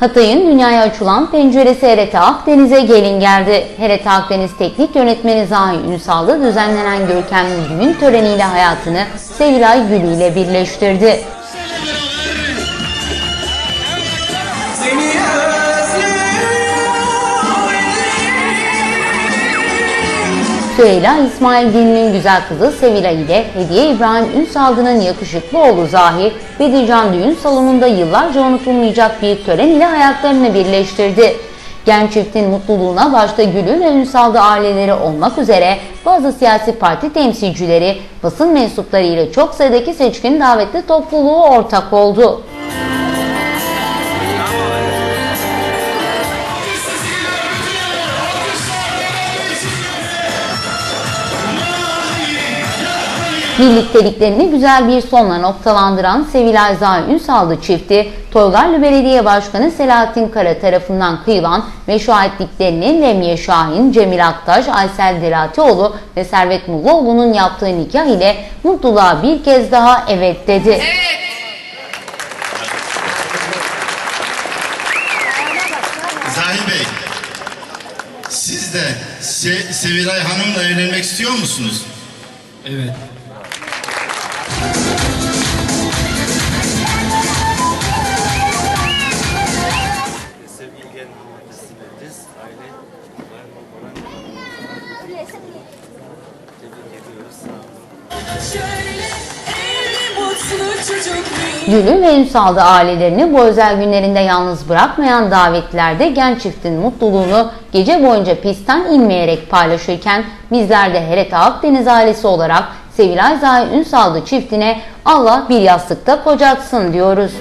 Hatay'ın dünyaya açılan penceresi HRT Akdeniz'e gelin geldi. HRT Akdeniz Teknik Yönetmeni Zahi Ünsal'ı düzenlenen görkemli düğün töreniyle hayatını Sevilay Gülü ile birleştirdi. Süheyla İsmail Din'in güzel kızı Sevilay ile Hediye İbrahim Ünsal'ın yakışıklı oğlu Zahi, Bedican Düğün Salonu'nda yıllarca unutulmayacak bir tören ile hayatlarını birleştirdi. Genç çiftin mutluluğuna başta Gül'ü ve Ünsal'da aileleri olmak üzere bazı siyasi parti temsilcileri, basın mensupları ile çok sayıdaki seçkin davetli topluluğu ortak oldu. Birlikteliklerini güzel bir sonla noktalandıran Sevilay Zahi Ünsallı çifti, Toygarlı Belediye Başkanı Selahattin Kara tarafından kıyılan ve şahitliklerini Lemye Şahin, Cemil Aktaş, Aysel Deratioğlu ve Servet Mullaoğlu'nun yaptığı nikah ile mutluluğa bir kez daha evet dedi. Zahi Bey, siz de Se- Sevilay Hanım'la evlenmek istiyor musunuz? Evet. tebrik ediyoruz. Sağ olun. Şöyle Gül'ü ve Ünsal'da ailelerini bu özel günlerinde yalnız bırakmayan davetlerde genç çiftin mutluluğunu gece boyunca pistten inmeyerek paylaşırken bizler de HRT Akdeniz ailesi olarak Sevilay Zahi Ünsal'dı çiftine Allah bir yastıkta kocatsın diyoruz.